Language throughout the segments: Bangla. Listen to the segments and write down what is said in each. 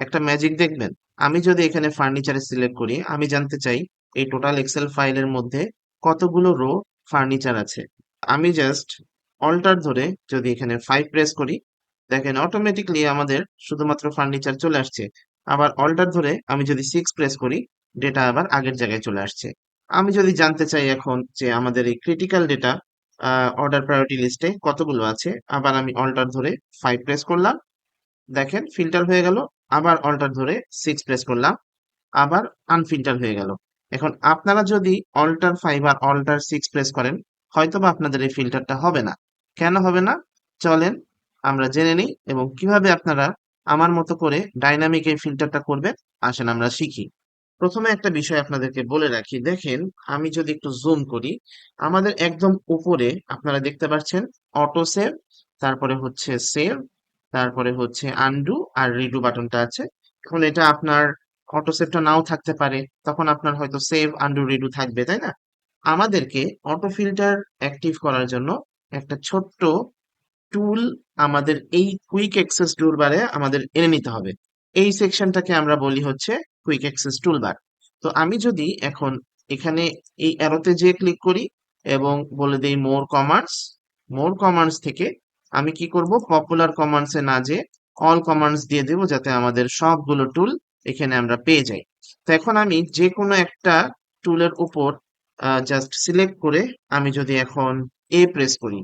একটা ম্যাজিক দেখবেন? আমি যদি এখানে ফার্নিচারে সিলেক্ট করি, আমি জানতে চাই এই টোটাল এক্সেল ফাইলের মধ্যে কতগুলো রো ফার্নিচার আছে। আমি জাস্ট অল্টার ধরে যদি এখানে ফাইভ প্রেস করি, দেখেন অটোমেটিকলি আমাদের শুধুমাত্র ফার্নিচার চলে আসছে। আবার অল্টার ধরে আমি যদি সিক্স প্রেস করি ডেটা আবার আগের জায়গায় চলে আসছে। আমি যদি জানতে চাই এখন যে আমাদের এই ক্রিটিক্যাল ডেটা অর্ডার প্রায়োরিটি লিস্টে কতগুলো আছে, আবার আমি অল্টার ধরে ফাইভ প্রেস করলাম দেখেন ফিল্টার হয়ে গেল, আবার অল্টার ধরে সিক্স প্রেস করলাম, আবার আনফিল্টার হয়ে গেল। এখন আপনারা যদি অল্টার ফাইভ আর অল্টার সিক্স প্রেস করেন হয়তো বা আপনাদের এই ফিল্টারটা হবে না। কেন হবে না? চলেন, আমরা জেনে নিই এবং কীভাবে আপনারা আমার মতো করে ডাইনামিক এই ফিল্টারটা করবেন, আসেন আমরা শিখি। প্রথমে একটা বিষয় আপনাদেরকে বলে রাখি, দেখেন, আমি যদি একটু জুম করি, আমাদের একদম উপরে আপনারা দেখতে পাচ্ছেন অটো সেভ তারপরে হচ্ছে সেভ তারপরে হচ্ছে আনডু আর রিডু বাটনটা আছে। এখন এটা আপনার অটো সেভটা নাও থাকতে পারে, তখন আপনার হয়তো সেভ আন্ডু রিডু থাকবে, তাই না? আমাদেরকে অটো ফিল্টার অ্যাক্টিভ করার জন্য একটা ছোট্ট টুল আমাদের এই কুইক অ্যাক্সেস টুলবারে আমাদের এনে নিতে হবে। এই সেকশনটাকে আমরা বলি হচ্ছে কুইক অ্যাক্সেস টুল বার তো আমি যদি এখন এখানে এই অ্যারোতে যে ক্লিক করি এবং বলে দিই মোর কমার্স মোর কমার্স থেকে আমি কি করব? পপুলার কমান্ডসে না যে অল কমান্ডস দিয়ে দেব যাতে আমাদের সবগুলো টুল এখানে আমরা পেয়ে যাই। তো এখন আমি যে কোনো একটা টুলের উপর জাস্ট সিলেক্ট করে আমি যদি এখন এ প্রেস করি,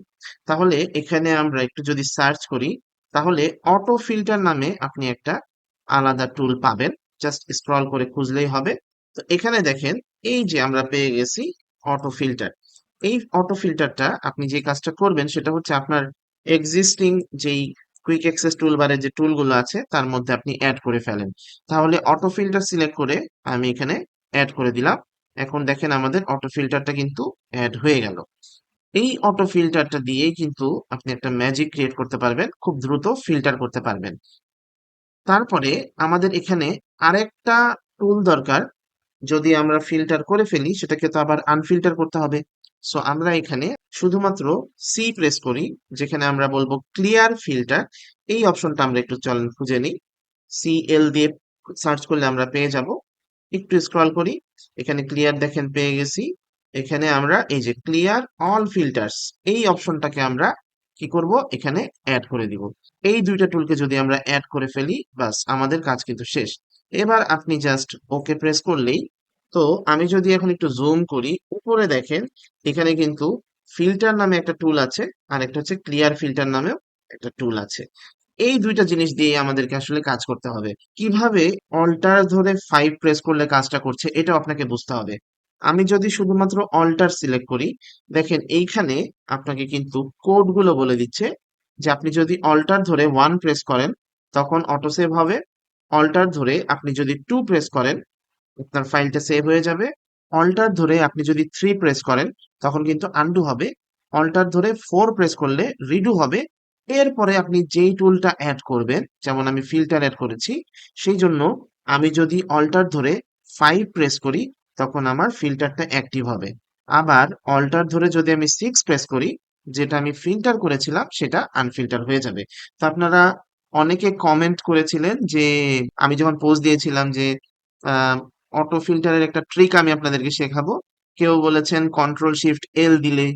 তাহলে এখানে আমরা একটু যদি সার্চ করি, তাহলে অটো ফিল্টার নামে আপনি একটা আলাদা টুল পাবেন। জাস্ট স্ক্রল করে খুঁজলেই হবে। তো এখানে দেখেন, এই যে আমরা পেয়ে গেছি অটো ফিল্টার এই অটো ফিল্টারটা আপনি যে কাজটা করবেন সেটা হচ্ছে আপনার এক্সিস্টিং যেই কুইক অ্যাক্সেস টুলবারে যে টুলগুলো আছে, তার মধ্যে আপনি অ্যাড করে ফেলেন। তাহলে অটো ফিল্টার সিলেক্ট করে আমি এখানে অ্যাড করে দিলাম। এখন দেখেন আমাদের অটো ফিল্টারটা কিন্তু অ্যাড হয়ে গেল। এই অটো ফিল্টারটা দিয়ে কিন্তু আপনি একটা ম্যাজিক ক্রিয়েট করতে পারবেন, খুব দ্রুত ফিল্টার করতে পারবেন। তারপরে আমাদের এখানে আরেকটা টুল দরকার। যদি আমরা ফিল্টার করে ফেলি, সেটাকে তো আবার আনফিল্টার করতে হবে। সো আমরা এখানে শুধুমাত্র সি প্রেস করি, যেখানে আমরা বলব ক্লিয়ার ফিল্টার এই অপশনটা আমরা একটু চলেন খুঁজে নিই। সি এল দিয়ে সার্চ করলে আমরা পেয়ে যাব। একটু স্ক্রল করি। এখানে ক্লিয়ার দেখেন পেয়ে গেছি। এখানে আমরা এই যে ক্লিয়ার অল ফিল্টার্স এই অপশনটাকে আমরা কি করব? এখানে অ্যাড করে দিব। এই দুইটা টুলকে যদি আমরা অ্যাড করে ফেলি বাস আমাদের কাজ কিন্তু শেষ। এবার আপনি জাস্ট ওকে প্রেস করলেই তো আমি যদি এখন একটু জুম করি, উপরে দেখেন, এখানে কিন্তু ফিল্টার নামে একটা টুল আছে, আর একটা হচ্ছে ক্লিয়ার ফিল্টার নামেও একটা টুল আছে। এই দুইটা জিনিস দিয়ে আমাদেরকে আসলে কাজ করতে হবে। কীভাবে অল্টার ধরে ফাইভ প্রেস করলে কাজটা করছে, এটাও আপনাকে বুঝতে হবে। আমি যদি শুধুমাত্র অল্টার সিলেক্ট করি, দেখেন এইখানে আপনাকে কিন্তু কোডগুলো বলে দিচ্ছে যে আপনি যদি অল্টার ধরে ওয়ান প্রেস করেন, তখন অটো সেভ হবে। অল্টার ধরে আপনি যদি টু প্রেস করেন আপনার ফাইলটা সেভ হয়ে যাবে। অল্টার ধরে আপনি যদি থ্রি প্রেস করেন, তখন কিন্তু আন্ডু হবে। অল্টার ধরে ফোর প্রেস করলে রিডু হবে। এরপরে আপনি যেই টুলটা অ্যাড করবেন, যেমন আমি ফিল্টার অ্যাড করেছি, সেই জন্য আমি যদি অল্টার ধরে ফাইভ প্রেস করি, তখন আমার ফিল্টারটা অ্যাক্টিভ হবে। আবার অল্টার ধরে যদি আমি সিক্স প্রেস করি, যেটা আমি ফিল্টার করেছিলাম, সেটা আনফিল্টার হয়ে যাবে। তো আপনারা অনেকে কমেন্ট করেছিলেন যে, আমি যখন পোস্ট দিয়েছিলাম যে অটো ফিল্টারের একটা ট্রিক আমি আপনাদেরকে শেখাবো। কেউ বলেছেন কন্ট্রোল শিফট এল দিলে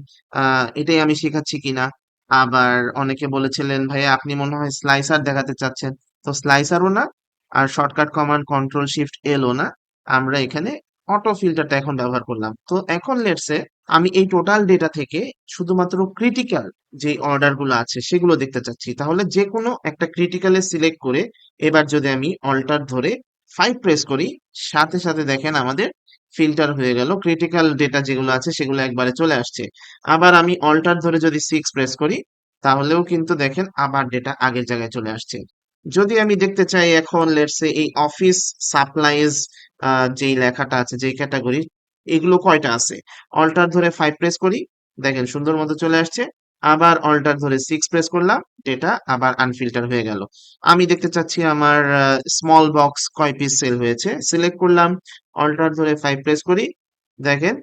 এটাই আমি শেখাচ্ছি কিনা? আবার অনেকে বলেছিলেন, ভাইয়া, আপনি মনে হয় স্লাইসার দেখাতে চাচ্ছেন। তো স্লাইসারও না, আর শর্টকাট কমান্ড কন্ট্রোল শিফট এলও না। আমরা এখানে অটো ফিল্টারটা এখন ব্যবহার করলাম। তো এখন লেটসে আমি এই টোটাল ডেটা থেকে শুধুমাত্র ক্রিটিক্যাল যে অর্ডারগুলো আছে, সেগুলো দেখতে চাচ্ছি। তাহলে যে কোনো একটা ক্রিটিক্যালে সিলেক্ট করে, এবার যদি আমি অল্টার ধরে ফাইভ প্রেস করি, সাথে সাথে দেখেন আমাদের ফিল্টার হয়ে গেল। ক্রিটিক্যাল ডেটা যেগুলো আছে সেগুলো একবারে চলে আসছে। আবার আমি অল্টার ধরে যদি সিক্স প্রেস করি, তাহলেও কিন্তু দেখেন আবার ডেটা আগের জায়গায় চলে আসছে। যদি আমি দেখতে চাই এখন লেটসে এই অফিস সাপ্লাইজ যেই লেখাটা আছে, যেই ক্যাটাগরি এগুলো কয়টা আছে? অল্টার ধরে ফাইভ প্রেস করি, দেখেন সুন্দর মতো চলে আসছে। আবার অল্টার ধরে সিক্স প্রেস করলাম ডেটা আবার আনফিল্টার হয়ে গেল। আমি দেখতে চাচ্ছি আমার স্মল বক্স কয় পিস সেল হয়েছে। সিলেক্ট করলাম অল্টার ধরে ফাইভ প্রেস করি। দেখেন,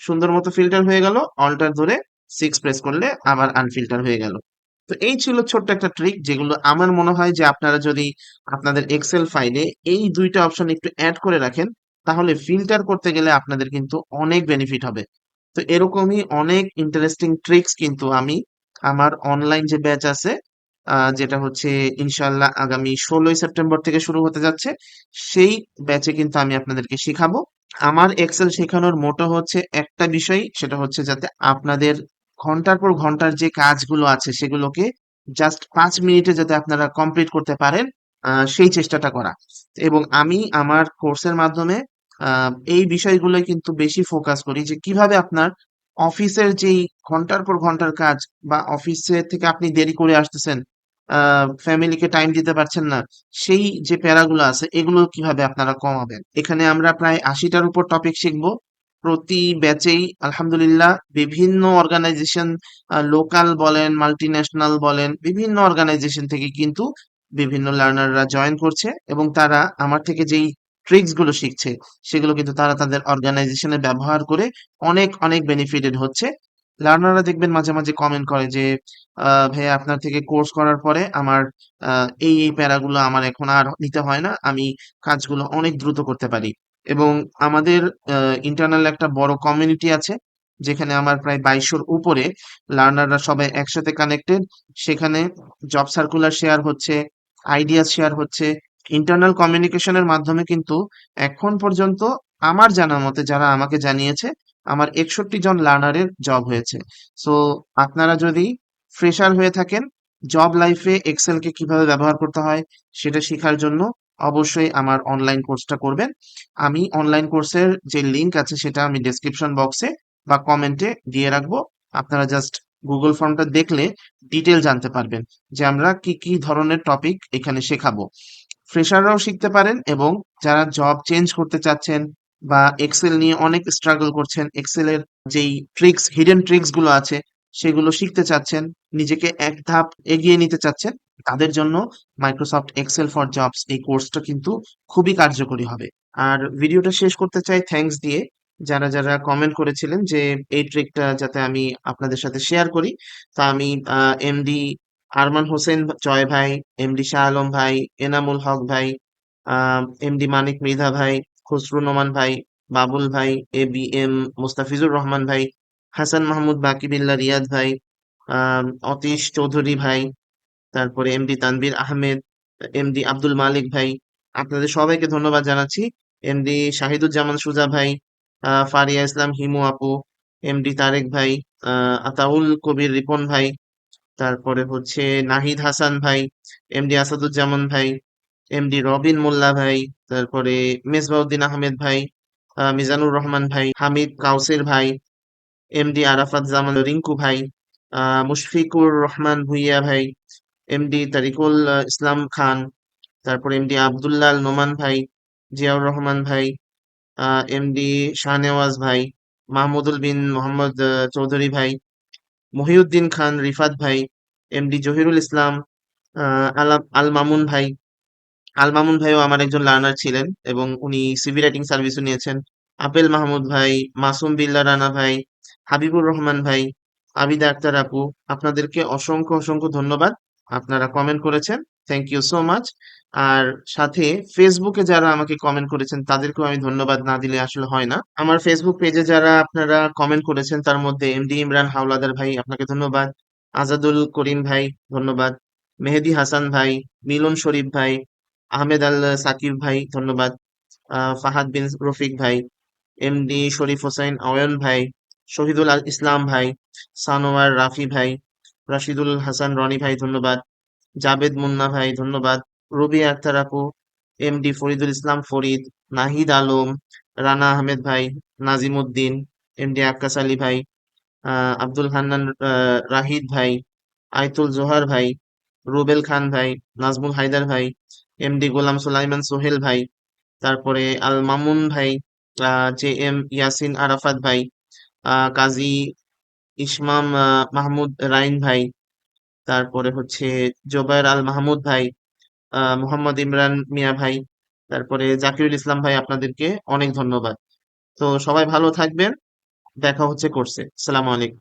সুন্দর মতো ফিল্টার হয়ে গেল অল্টার ধরে সিক্স প্রেস করলে আবার আনফিল্টার হয়ে গেল। তো এই ছিল ছোট্ট একটা ট্রিক যেগুলো আমার মনে হয় যে আপনারা যদি আপনাদের এক্সেল ফাইলে এই দুইটা অপশন একটু অ্যাড করে রাখেন, তাহলে ফিল্টার করতে গেলে আপনাদের কিন্তু অনেক বেনিফিট হবে। তো এরকমই অনেক ইন্টারেস্টিং ট্রিক্স কিন্তু আমি আমার অনলাইন যে ব্যাচ আছে যেটা হচ্ছে ইনশাল্লাহ আগামী ষোলোই সেপ্টেম্বর থেকে শুরু হতে যাচ্ছে, সেই ব্যাচে কিন্তু আমি আপনাদেরকে শেখাবো। আমার এক্সেল শেখানোর মোটো হচ্ছে একটা বিষয়, সেটা হচ্ছে যাতে আপনাদের ঘণ্টার পর ঘণ্টার যে কাজগুলো আছে, সেগুলোকে জাস্ট পাঁচ মিনিটে যাতে আপনারা কমপ্লিট করতে পারেন সেই চেষ্টাটা করা। এবং আমি আমার কোর্সের মাধ্যমে এই বিষয়গুলো কিন্তু বেশি ফোকাস করি যে কীভাবে আপনার অফিসের যেই ঘণ্টার পর ঘণ্টার কাজ বা অফিসে থেকে আপনি দেরি করে আসতেছেন ফ্যামিলিকে টাইম দিতে পারছেন না, সেই যে প্যারাগুলো আছে এগুলো কীভাবে আপনারা কমাবেন? এখানে আমরা প্রায় আশিটার উপর টপিক শিখব। প্রতি ব্যাচেই আলহামদুলিল্লাহ বিভিন্ন অর্গানাইজেশন লোকাল বলেন মাল্টি ন্যাশনাল বলেন, বিভিন্ন অর্গানাইজেশন থেকে কিন্তু বিভিন্ন লার্নাররা জয়েন করছে এবং তারা আমার থেকে যেই ট্রিক্সগুলো শিখছে, সেগুলো কিন্তু তারা তাদের অর্গানাইজেশনে ব্যবহার করে অনেক অনেক বেনিফিটেড হচ্ছে। লার্নাররা দেখবেন মাঝে মাঝে কমেন্ট করে যে ভাইয়া আপনার থেকে কোর্স করার পরে আমার এই এই প্যারাগুলো আমার এখন আর নিতে হয় না, আমি কাজগুলো অনেক দ্রুত করতে পারি। এবং আমাদের ইন্টারনাল একটা বড় কমিউনিটি আছে, যেখানে আমার প্রায় বাইশশোর উপরে লার্নাররা সবাই একসাথে কানেক্টেড সেখানে জব সার্কুলার শেয়ার হচ্ছে আইডিয়া শেয়ার হচ্ছে ইন্টারনাল কমিউনিকেশনের মাধ্যমে কিন্তু এখন পর্যন্ত আমার জানা মতে যারা আমাকে জানিয়েছে, আমার একষট্টি জন লার্নারের জব হয়েছে। সো আপনারা যদি ফ্রেশার হয়ে থাকেন জব লাইফে এক্সেলকে কীভাবে ব্যবহার করতে হয়, সেটা শেখার জন্য অবশ্যই আমার অনলাইন কোর্সটা করবেন। আমি অনলাইন কোর্সের যে লিংক আছে, সেটা আমি ডেসক্রিপশন বক্সে বা কমেন্টে দিয়ে রাখব। আপনারা জাস্ট গুগল ফর্মটা দেখলে ডিটেল জানতে পারবেন যে আমরা কি কি ধরনের টপিক এখানে শেখাবো। ফ্রেশাররাও শিখতে পারেন এবং যারা জব চেঞ্জ করতে চাচ্ছেন বা এক্সেল নিয়ে অনেক স্ট্রাগল করছেন এক্সেলের যেই ট্রিক্স হিডেন ট্রিক্সগুলো আছে, সেগুলো শিখতে চাচ্ছেন, নিজেকে এক ধাপ এগিয়ে নিতে চাচ্ছেন, তাদের জন্য মাইক্রোসফট এক্সেল ফর জবস এই কোর্সটা কিন্তু খুবই কার্যকরী হবে। আর ভিডিওটা শেষ করতে চাই থ্যাঙ্কস দিয়ে। যারা যারা কমেন্ট করেছিলেন যে এই ট্রিকটা যাতে আমি আপনাদের সাথে শেয়ার করি, তা আমি এমডি আরমান হোসেন জয় ভাই, এমডি শাহ আলম ভাই, এনামুল হক ভাই এমডি মানিক মৃধা ভাই, খসরু নোমান ভাই, বাবুল ভাই, A B M Mustafizur Rahman ভাই, হাসান মাহমুদ বাকিবিল্লা রিয়াদ ভাই অতীশ চৌধুরী ভাই, তারপরে এমডি তানভীর আহমেদ, এমডি আব্দুল মালিক ভাই। আপনাদের সবাইকে ধন্যবাদ জানাচ্ছি। এমডি শাহিদুজ্জামান সুজা ভাই ফারিয়া ইসলাম, হিমু আপু, এমডি তারেক ভাই আতাউল কবির রিপন ভাই তারপরে হচ্ছে নাহিদ হাসান ভাই, এমডি আসাদুজ্জামান ভাই, এমডি রবিন মোল্লা ভাই, তারপরে মেজবাউদ্দিন আহমেদ ভাই মিজানুর রহমান ভাই, হামিদ কাউসের ভাই, এমডি আরাফাত জামান রিঙ্কু ভাই মুশফিকুর রহমান ভুইয়া ভাই, এমডি তারিকুল ইসলাম খান, তারপর এমডি আব্দুল্লাহ নোমান ভাই, জিয়াউর রহমান ভাই এমডি শাহনেওয়াজ ভাই, মাহমুদুল বিন মোহাম্মদ চৌধুরী ভাই মহিউদ্দিন খান, রিফাত ভাই এমডি জহিরুল ইসলাম আল মামুন ভাই। আল মামুন ভাইও আমার একজন লার্নার ছিলেন এবং উনি সিভি রাইটিং সার্ভিসও নিয়েছেন। আপেল মাহমুদ ভাই, মাসুম বিল্লা রানা ভাই, হাবিবুর রহমান ভাই, আবিদা আক্তার আপু। আপনাদেরকে অসংখ্য অসংখ্য ধন্যবাদ। আপনারা কমেন্ট করেছেন। থ্যাংক ইউ সো মাচ আর সাথে ফেসবুকে যারা আমাকে কমেন্ট করেছেন, তাদেরকেও আমি ধন্যবাদ না দিলে আসলে হয় না। আমার ফেসবুক পেজে যারা আপনারা কমেন্ট করেছেন, তার মধ্যে এমডি ইমরান হাওলাদার ভাই, আপনাকে ধন্যবাদ। আজাদুল করিম ভাই, ধন্যবাদ। মেহেদি হাসান ভাই, মিলন শরীফ ভাই, আহমেদ আল সাকিব ভাই, ধন্যবাদ। ফাহাদ বিন রফিক ভাই এমডি শরীফ হোসেন, অয়ন ভাই, শহীদুল ইসলাম ভাই, সানোয়ার রাফি ভাই, রাশিদুল হাসান রনি ভাই, ধন্যবাদ। জাবেদ মুন্না ভাই, ধন্যবাদ। রবি আক্তার আপু, এমডি ফরিদুল ইসলাম, ফরিদ, নাহিদ আলম, রানা আহমেদ ভাই নাজিম উদ্দিন এমডি আক্কাস আলী ভাই আব্দুল হান্নান রাহিদ ভাই আয়তুল জোহার ভাই, রুবেল খান ভাই, নাজমুল হায়দার ভাই, এমডি গোলাম সুলাইমান সোহেল ভাই, তারপরে আল মামুন ভাই জে এম ইয়াসিন আরাফাত ভাই কাজী ইসমাম মাহমুদ রাইন ভাই তারপরে হচ্ছে জোবায়ের আল মাহমুদ ভাই মোহাম্মদ ইমরান মিয়া ভাই, তারপরে জাকিরুল ইসলাম ভাই আপনাদেরকে অনেক ধন্যবাদ। তো সবাই ভালো থাকবেন, দেখা হচ্ছে করছে সালাম আলাইকুম।